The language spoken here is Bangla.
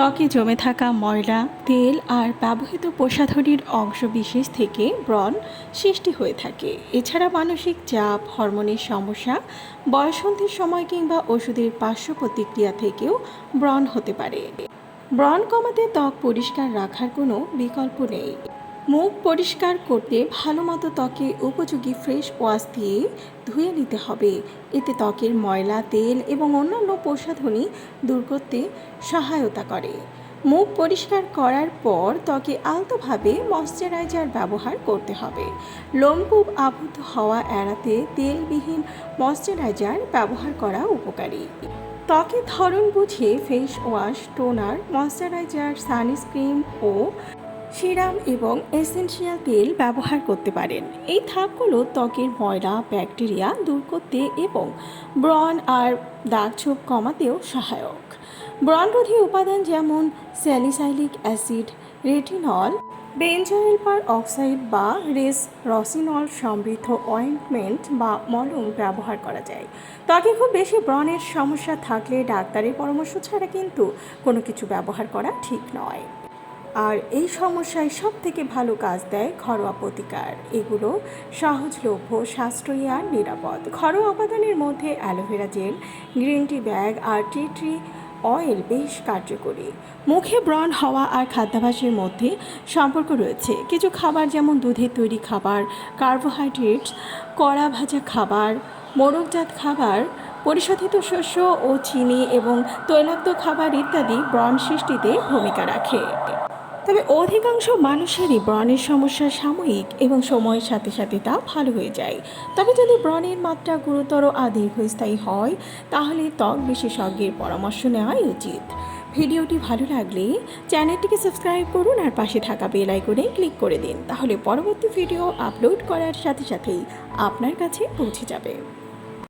ত্বকে জমে থাকা ময়লা, তেল আর ব্যবহৃত প্রসাধনীর অংশবিশেষ থেকে ব্রণ সৃষ্টি হয়ে থাকে। এছাড়া মানসিক চাপ, হরমোনের সমস্যা, বয়সন্ধির সময় কিংবা ওষুধের পার্শ্ব প্রতিক্রিয়া থেকেও ব্রণ হতে পারে। ব্রণ কমাতে ত্বক পরিষ্কার রাখার কোনো বিকল্প নেই। মুখ পরিষ্কার করতে ভালো মতো ত্বকে উপযোগী ফ্রেশ ওয়াশ দিয়ে ধুয়ে নিতে হবে। এতে ত্বকের ময়লা, তেল এবং অন্যান্য প্রসাধনী দূর করতে সহায়তা করে। মুখ পরিষ্কার করার পর ত্বকে আলতোভাবে ময়শ্চারাইজার ব্যবহার করতে হবে। লোমকূপ আবদ্ধ হওয়া এড়াতে তেলবিহীন ময়শ্চারাইজার ব্যবহার করা উপকারী। ত্বকের ধরন বুঝে face wash toner moisturiser sunscreen ও সিরাম এবং এসেনশিয়াল তেল ব্যবহার করতে পারেন। এই ধাপগুলো ত্বকের ময়লা, ব্যাকটেরিয়া দূর করতে এবং ব্রণ আর দাগছোপ কমাতেও সহায়ক। ব্রণরোধী উপাদান যেমন salicylic acid, retinol benzoyl peroxide বা রেস রসিনল সমৃদ্ধ অয়েন্টমেন্ট বা মলম ব্যবহার করা যায়। ত্বকে খুব বেশি ব্রণের সমস্যা থাকলে ডাক্তারের পরামর্শ ছাড়া কিন্তু কোনো কিছু ব্যবহার করা ঠিক নয়। আর এই সমস্যায় সব থেকে ভালো কাজ দেয় ঘরোয়া প্রতিকার। এগুলো সহজলভ্য, সাশ্রয়ী আর নিরাপদ। ঘরোয়া উপাদানের মধ্যে aloe vera gel, green tea bag আর টি ট্রি অয়েল বেশ কার্যকরী। মুখে ব্রণ হওয়া আর খাদ্যাভাসের মধ্যে সম্পর্ক রয়েছে। কিছু খাবার যেমন দুধের তৈরি খাবার, কার্বোহাইড্রেটস, কড়া ভাজা খাবার মোড়কজাত খাবার, পরিশোধিত শস্য ও চিনি এবং তৈলাক্ত খাবার ইত্যাদি ব্রণ সৃষ্টিতে ভূমিকা রাখে। তবে অধিকাংশ মানুষেরই ব্রণের সমস্যা সাময়িক এবং সময়ের সাথে সাথে তা ভালো হয়ে যায়। তবে যদি ব্রণের মাত্রা গুরুতর আর দীর্ঘস্থায়ী হয়, তাহলে ত্বক বিশেষজ্ঞের পরামর্শ নেওয়াই উচিত। ভিডিওটি ভালো লাগলে চ্যানেলটিকে সাবস্ক্রাইব করুন আর পাশে থাকা বেল আইকনে ক্লিক করে দিন, তাহলে পরবর্তী ভিডিও আপলোড করার সাথে সাথেই আপনার কাছে পৌঁছে যাবে।